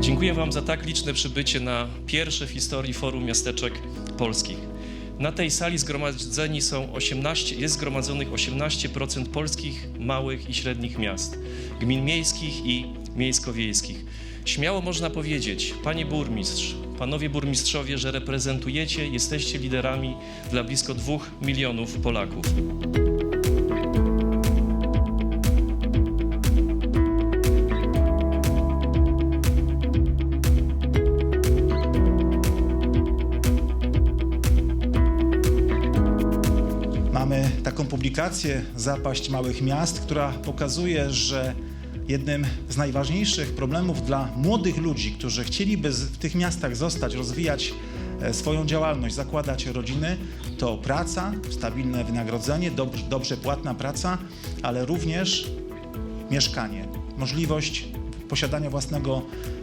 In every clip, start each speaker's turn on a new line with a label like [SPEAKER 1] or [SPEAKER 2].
[SPEAKER 1] Dziękuję Wam za tak liczne przybycie na pierwsze w historii Forum Miasteczek Polskich. Na tej sali zgromadzeni są 18, jest zgromadzonych 18% polskich małych i średnich miast, gmin miejskich i miejsko-wiejskich. Śmiało można powiedzieć, Panie Burmistrz, Panowie Burmistrzowie, że reprezentujecie, jesteście liderami dla blisko 2 milionów Polaków.
[SPEAKER 2] Mamy taką publikację Zapaść Małych Miast, która pokazuje, że jednym z najważniejszych problemów dla młodych ludzi, którzy chcieliby w tych miastach zostać, rozwijać e, swoją działalność, zakładać rodziny, to praca, stabilne wynagrodzenie, dobrze, dobrze płatna praca, ale również mieszkanie, możliwość posiadania własnego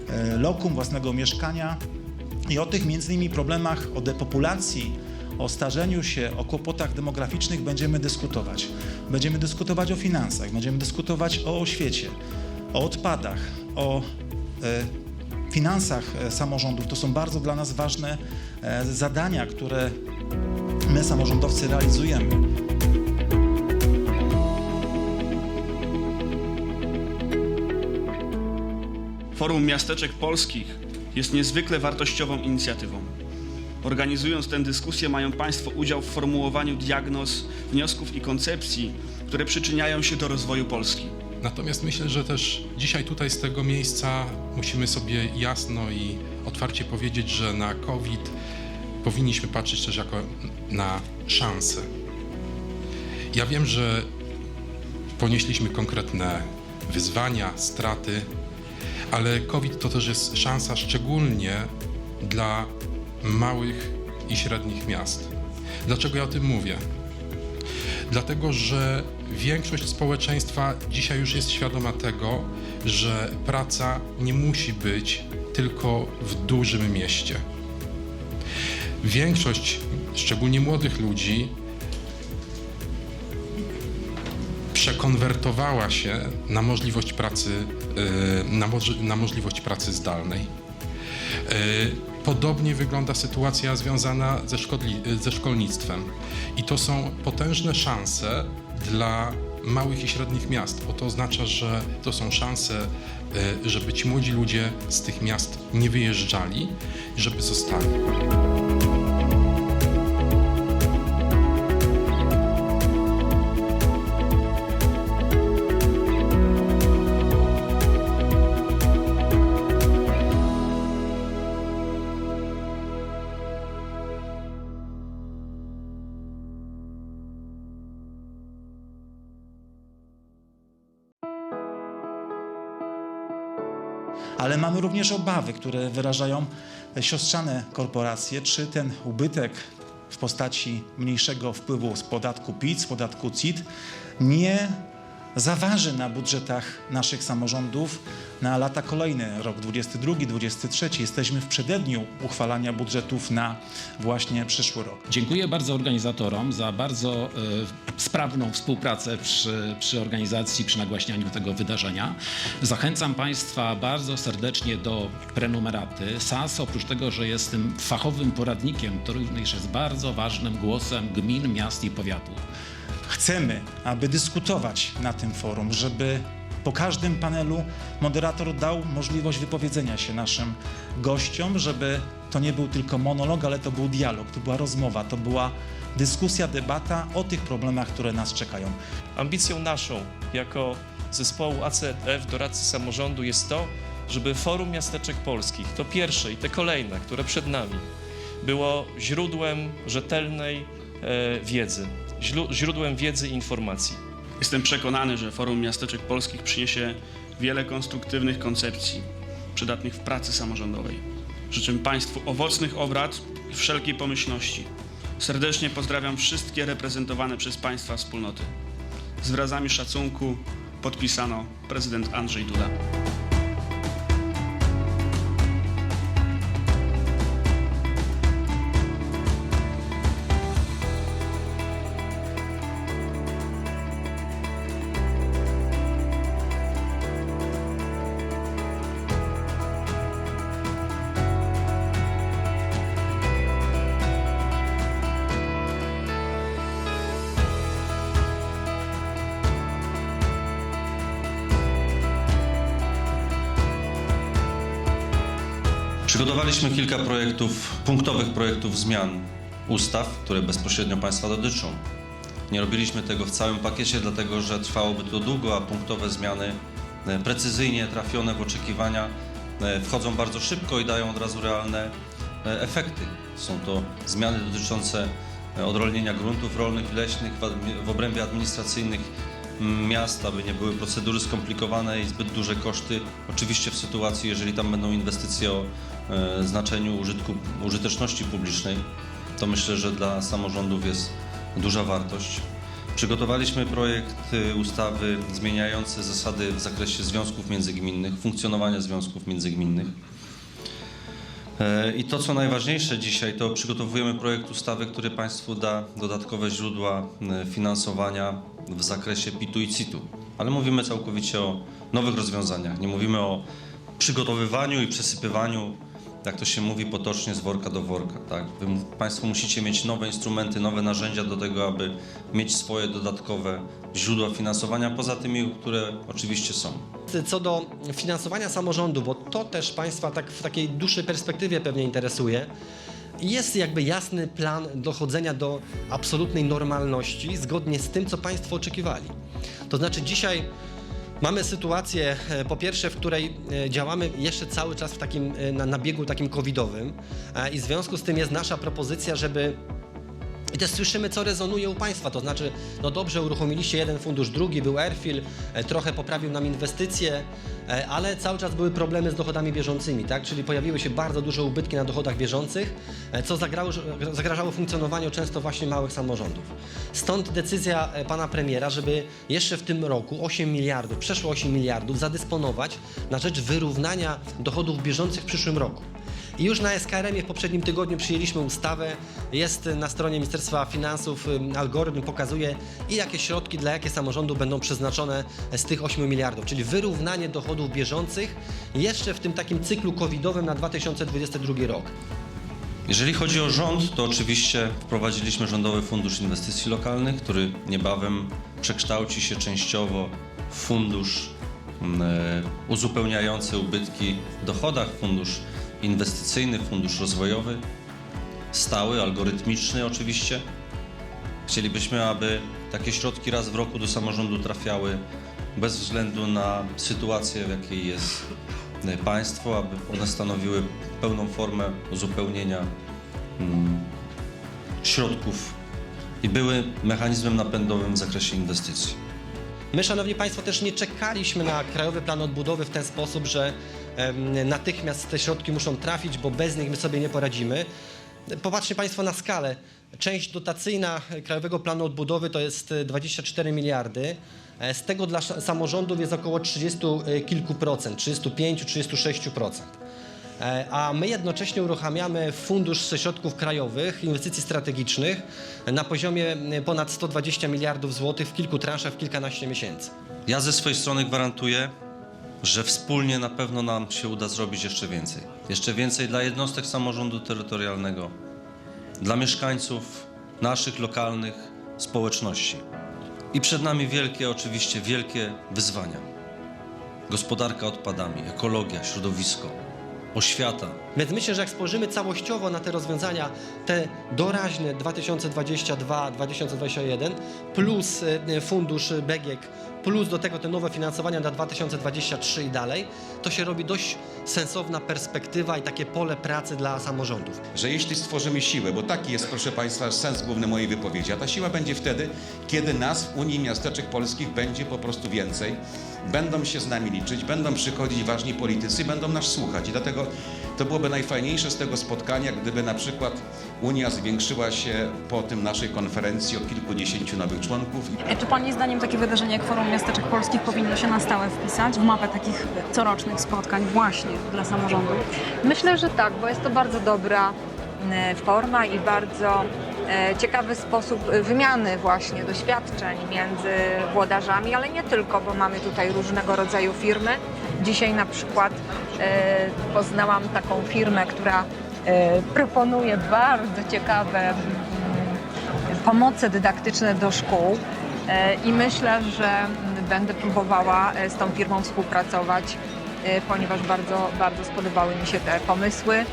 [SPEAKER 2] e, lokum, własnego mieszkania. I o tych między innymi problemach, o depopulacji, o starzeniu się, o kłopotach demograficznych będziemy dyskutować. Będziemy dyskutować o finansach, będziemy dyskutować o oświecie, o odpadach, o e, finansach e, samorządów. To są bardzo dla nas ważne e, zadania, które my samorządowcy realizujemy.
[SPEAKER 3] Forum Miasteczek Polskich jest niezwykle wartościową inicjatywą. Organizując tę dyskusję, mają Państwo udział w formułowaniu diagnoz, wniosków i koncepcji, które przyczyniają się do rozwoju Polski.
[SPEAKER 4] Natomiast myślę, że też dzisiaj tutaj z tego miejsca musimy sobie jasno i otwarcie powiedzieć, że na COVID powinniśmy patrzeć też jako na szansę. Ja wiem, że ponieśliśmy konkretne wyzwania, straty, ale COVID to też jest szansa szczególnie dla małych i średnich miast. Dlaczego ja o tym mówię? Dlatego, że większość społeczeństwa dzisiaj już jest świadoma tego, że praca nie musi być tylko w dużym mieście. Większość, szczególnie młodych ludzi, przekonwertowała się na możliwość pracy, yy, na, moż- na możliwość pracy zdalnej. Podobnie wygląda sytuacja związana ze, ze szkolnictwem. I to są potężne szanse dla małych i średnich miast, bo to oznacza, że to są szanse, yy, żeby ci młodzi ludzie z tych miast nie wyjeżdżali, żeby zostali.
[SPEAKER 2] Ale mamy również obawy, które wyrażają siostrzane korporacje, czy ten ubytek w postaci mniejszego wpływu z podatku PIT, z podatku CIT nie zaważy na budżetach naszych samorządów na lata kolejne, rok 22, 23. Jesteśmy w przededniu uchwalania budżetów na właśnie przyszły rok.
[SPEAKER 5] Dziękuję bardzo organizatorom za bardzo e, sprawną współpracę przy, przy organizacji, przy nagłaśnianiu tego wydarzenia. Zachęcam Państwa bardzo serdecznie do prenumeraty. SAS oprócz tego, że jest tym fachowym poradnikiem, to również jest bardzo ważnym głosem gmin, miast i powiatów.
[SPEAKER 2] Chcemy, aby dyskutować na tym forum, żeby po każdym panelu moderator dał możliwość wypowiedzenia się naszym gościom, żeby to nie był tylko monolog, ale to był dialog, to była rozmowa, to była dyskusja, debata o tych problemach, które nas czekają.
[SPEAKER 1] Ambicją naszą jako zespołu ACF doradcy samorządu jest to, żeby Forum Miasteczek Polskich, to pierwsze i te kolejne, które przed nami, było źródłem rzetelnej e, wiedzy, źródłem wiedzy i informacji.
[SPEAKER 3] Jestem przekonany, że Forum Miasteczek Polskich przyniesie wiele konstruktywnych koncepcji przydatnych w pracy samorządowej. Życzę Państwu owocnych obrad i wszelkiej pomyślności. Serdecznie pozdrawiam wszystkie reprezentowane przez Państwa wspólnoty. Z wyrazami szacunku podpisano prezydent Andrzej Duda.
[SPEAKER 6] Przygotowaliśmy kilka projektów, punktowych projektów zmian ustaw, które bezpośrednio Państwa dotyczą. Nie robiliśmy tego w całym pakiecie, dlatego że trwałoby to długo, a punktowe zmiany e, precyzyjnie trafione w oczekiwania e, wchodzą bardzo szybko i dają od razu realne e, efekty. Są to zmiany dotyczące odrolnienia gruntów rolnych i leśnych w obrębie administracyjnych m, miast, aby nie były procedury skomplikowane i zbyt duże koszty. Oczywiście w sytuacji, jeżeli tam będą inwestycje o e, znaczeniu użytku, użyteczności publicznej, to myślę, że dla samorządów jest duża wartość. Przygotowaliśmy projekt y, ustawy zmieniający zasady w zakresie związków międzygminnych, funkcjonowania związków międzygminnych. E, I to, co najważniejsze dzisiaj, to przygotowujemy projekt ustawy, który Państwu da dodatkowe źródła e, finansowania w zakresie PIT-u i CIT-u. Ale mówimy całkowicie o nowych rozwiązaniach. Nie mówimy o przygotowywaniu i przesypywaniu, jak to się mówi potocznie, z worka do worka. Tak? Wy, państwo musicie mieć nowe instrumenty, nowe narzędzia do tego, aby mieć swoje dodatkowe źródła finansowania, poza tymi, które oczywiście są.
[SPEAKER 7] Co do finansowania samorządu, bo to też Państwa tak w takiej dłuższej perspektywie pewnie interesuje, jest jakby jasny plan dochodzenia do absolutnej normalności zgodnie z tym, co Państwo oczekiwali. To znaczy dzisiaj mamy sytuację, e, po pierwsze, w której e, działamy jeszcze cały czas w takim, e, na, na biegu takim covidowym i w związku z tym jest nasza propozycja, żeby i też słyszymy, co rezonuje u Państwa, to znaczy, no dobrze, uruchomiliście jeden fundusz, drugi był Airfield, e, trochę poprawił nam inwestycje, e, ale cały czas były problemy z dochodami bieżącymi, tak? Czyli pojawiły się bardzo duże ubytki na dochodach bieżących, e, co zagrało, zagrażało funkcjonowaniu często właśnie małych samorządów. Stąd decyzja pana premiera, żeby jeszcze w tym roku 8 miliardów, przeszło 8 miliardów zadysponować na rzecz wyrównania dochodów bieżących w przyszłym roku. Już na SKRM-ie w poprzednim tygodniu przyjęliśmy ustawę. Jest na stronie Ministerstwa Finansów algorytm, pokazuje i jakie środki dla jakie samorządu będą przeznaczone z tych 8 miliardów, czyli wyrównanie dochodów bieżących jeszcze w tym takim cyklu covidowym na 2022 rok.
[SPEAKER 6] Jeżeli chodzi o rząd, to oczywiście wprowadziliśmy Rządowy Fundusz Inwestycji Lokalnych, który niebawem przekształci się częściowo w fundusz mm, e, uzupełniający ubytki w dochodach, fundusz inwestycyjny, fundusz rozwojowy, stały, algorytmiczny oczywiście. Chcielibyśmy, aby takie środki raz w roku do samorządu trafiały bez względu na sytuację, w jakiej jest państwo, aby one stanowiły pełną formę uzupełnienia mm, środków i były mechanizmem napędowym w zakresie inwestycji.
[SPEAKER 7] My, Szanowni Państwo, też nie czekaliśmy na Krajowy Plan Odbudowy w ten sposób, że natychmiast te środki muszą trafić, bo bez nich my sobie nie poradzimy. Popatrzcie Państwo na skalę. Część dotacyjna Krajowego Planu Odbudowy to jest e, 24 miliardy. E, Z tego dla samorządów jest około 30 kilku procent, 35-36 procent. E, A my jednocześnie uruchamiamy fundusz ze środków krajowych, inwestycji strategicznych na poziomie e, ponad 120 miliardów złotych w kilku transzach w kilkanaście miesięcy.
[SPEAKER 6] Ja ze swojej strony gwarantuję, że wspólnie na pewno nam się uda zrobić jeszcze więcej. Jeszcze więcej dla jednostek samorządu terytorialnego, dla mieszkańców naszych lokalnych społeczności. I przed nami wielkie, oczywiście wielkie wyzwania. Gospodarka odpadami, ekologia, środowisko, oświata,
[SPEAKER 7] Więc myślę, że jak spojrzymy całościowo na te rozwiązania, te doraźne 2022-2021 plus e, fundusz BGIEK, plus do tego te nowe finansowania na 2023 i dalej, to się robi dość sensowna perspektywa i takie pole pracy dla samorządów.
[SPEAKER 8] że jeśli stworzymy siłę, bo taki jest, proszę Państwa, sens główny mojej wypowiedzi, a ta siła będzie wtedy, kiedy nas w Unii Miasteczek Polskich będzie po prostu więcej, będą się z nami liczyć, będą przychodzić ważni politycy, będą nas słuchać i dlatego to byłoby najfajniejsze z tego spotkania, gdyby na przykład Unia zwiększyła się po tym naszej konferencji o kilkudziesięciu nowych członków
[SPEAKER 9] Czy Pani zdaniem takie wydarzenie jak Forum Miasteczek Polskich powinno się na stałe wpisać w mapę takich corocznych spotkań właśnie dla samorządu?
[SPEAKER 10] Myślę, że tak, bo jest to bardzo dobra e, forma i bardzo e, ciekawy sposób e, wymiany właśnie doświadczeń między włodarzami, ale nie tylko, bo mamy tutaj różnego rodzaju firmy. Dzisiaj na przykład e, poznałam taką firmę, która e, proponuje bardzo ciekawe mm, pomoce dydaktyczne do szkół e, i myślę, że będę próbowała e, z tą firmą współpracować e, ponieważ bardzo, bardzo spodobały mi się te pomysły.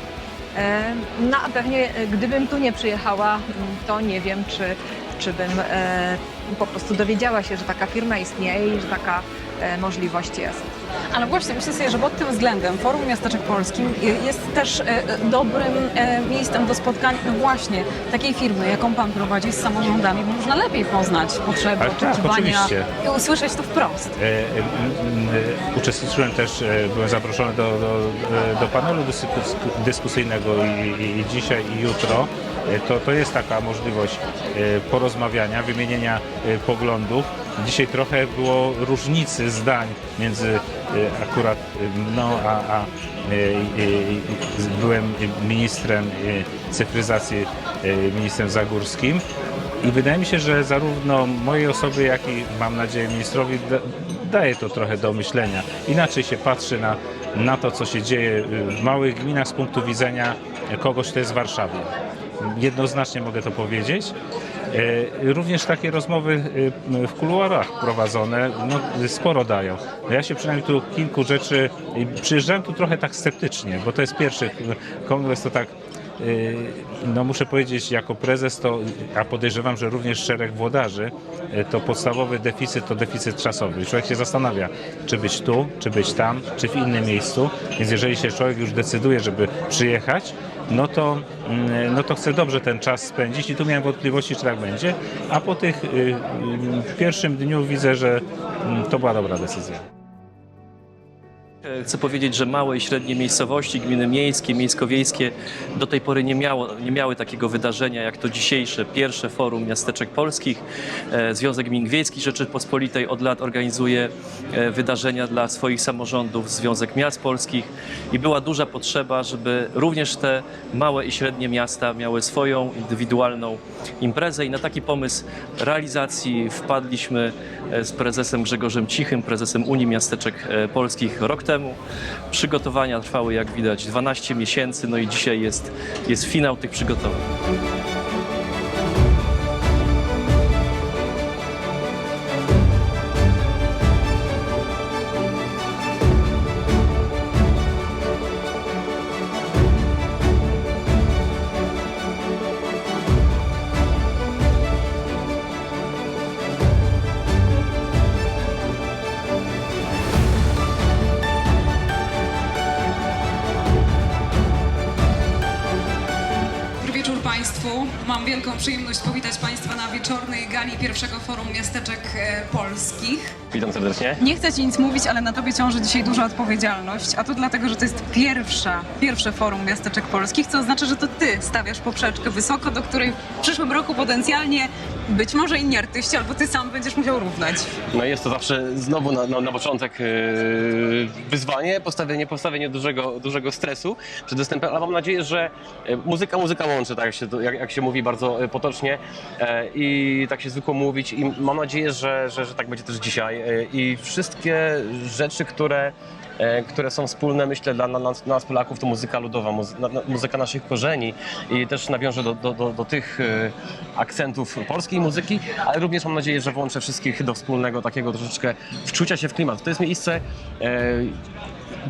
[SPEAKER 10] E, No a pewnie e, gdybym tu nie przyjechała, m, to nie wiem, czy, czy bym e, po prostu dowiedziała się, że taka firma istnieje i że taka możliwość jest.
[SPEAKER 9] Ale właśnie myślę sobie, że pod tym względem Forum Miasteczek Polskich jest też e, dobrym e, miejscem do spotkań no właśnie takiej firmy, jaką Pan prowadzi z samorządami, bo można lepiej poznać potrzeby,
[SPEAKER 11] tak,
[SPEAKER 9] oczekiwania
[SPEAKER 11] oczywiście.
[SPEAKER 9] i usłyszeć to wprost.
[SPEAKER 11] E, e, Uczestniczyłem też, e, byłem zaproszony do, do, e, do panelu dysku- dyskusyjnego i, i, i dzisiaj i jutro. E, To, to jest taka możliwość e, porozmawiania, wymienienia e, poglądów. Dzisiaj trochę było różnicy zdań między e, akurat e, mną a, a e, byłem ministrem cyfryzacji, ministrem Zagórskim. I wydaje mi się, że zarówno mojej osoby, jak i mam nadzieję ministrowi da, daje to trochę do myślenia. Inaczej się patrzy na, na to, co się dzieje w małych gminach z punktu widzenia kogoś, kto jest w Warszawie. Jednoznacznie mogę to powiedzieć. E, Również takie rozmowy e, w kuluarach prowadzone no, sporo dają. No ja się przynajmniej tu kilku rzeczy, przyjeżdżałem tu trochę tak sceptycznie, bo to jest pierwszy kongres, to tak Yy, No muszę powiedzieć, jako prezes to, a podejrzewam, że również szereg włodarzy, to podstawowy deficyt to deficyt czasowy. Człowiek się zastanawia, czy być tu, czy być tam, czy w innym miejscu. Więc jeżeli się człowiek już decyduje, żeby przyjechać, no to, mm, no to chce dobrze ten czas spędzić i tu miałem wątpliwości, czy tak będzie. A po tych yy, yy, pierwszym dniu widzę, że mm, to była dobra decyzja.
[SPEAKER 1] Chcę powiedzieć, że małe i średnie miejscowości, gminy miejskie, miejsko-wiejskie do tej pory nie, miało, nie miały takiego wydarzenia jak to dzisiejsze, pierwsze Forum Miasteczek Polskich. E, Związek Gmin Wiejskich Rzeczypospolitej od lat organizuje e, wydarzenia dla swoich samorządów, Związek Miast Polskich i była duża potrzeba, żeby również te małe i średnie miasta miały swoją indywidualną imprezę i na taki pomysł realizacji wpadliśmy e, z prezesem Grzegorzem Cichym, prezesem Unii Miasteczek Polskich rok temu. Przygotowania trwały, jak widać, 12 miesięcy, no i dzisiaj jest, jest finał tych przygotowań.
[SPEAKER 12] Mam wielką przyjemność powitać Państwa na wieczornej gali pierwszego Forum Miasteczek e, Polskich.
[SPEAKER 1] Witam serdecznie.
[SPEAKER 9] Nie chcę Ci nic mówić, ale na Tobie ciąży dzisiaj duża odpowiedzialność, a to dlatego, że to jest pierwsza, pierwsze Forum Miasteczek Polskich, co oznacza, że to Ty stawiasz poprzeczkę wysoko, do której w przyszłym roku potencjalnie być może inni artyści, albo Ty sam będziesz musiał równać.
[SPEAKER 13] No jest to zawsze znowu na, na, na początek yy, wyzwanie, postawienie, postawienie dużego, dużego stresu przed występem, ale mam nadzieję, że e, muzyka muzyka łączy, tak jak się, jak, jak się mówi bardzo e, potocznie e, i tak się zwykło mówić. I mam nadzieję, że, że, że tak będzie też dzisiaj. E, i wszystkie rzeczy, które które są wspólne, myślę, dla na- nas, nas Polaków, to muzyka ludowa, muzyka naszych korzeni i też nawiążę do, do, do, do tych e, akcentów polskiej muzyki, ale również mam nadzieję, że włączę wszystkich do wspólnego takiego troszeczkę wczucia się w klimat. To jest miejsce, e,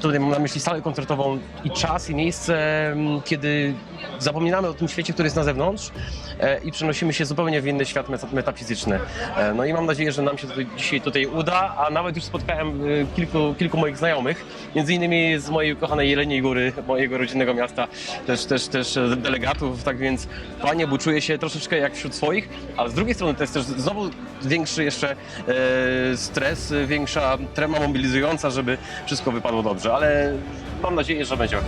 [SPEAKER 13] tutaj mam na myśli salę koncertową i czas i miejsce, m, kiedy zapominamy o tym świecie, który jest na zewnątrz e, i przenosimy się zupełnie w inny świat meta- metafizyczny. E, No i mam nadzieję, że nam się tutaj, dzisiaj tutaj uda, a nawet już spotkałem e, kilku, kilku moich znajomych, między innymi z mojej ukochanej Jeleniej Góry, mojego rodzinnego miasta, też, też, też delegatów, tak więc fajnie, bo czuję się troszeczkę jak wśród swoich, ale z drugiej strony to jest też znowu większy jeszcze stres, większa trema mobilizująca, żeby wszystko wypadło dobrze, ale mam nadzieję, że będzie ok.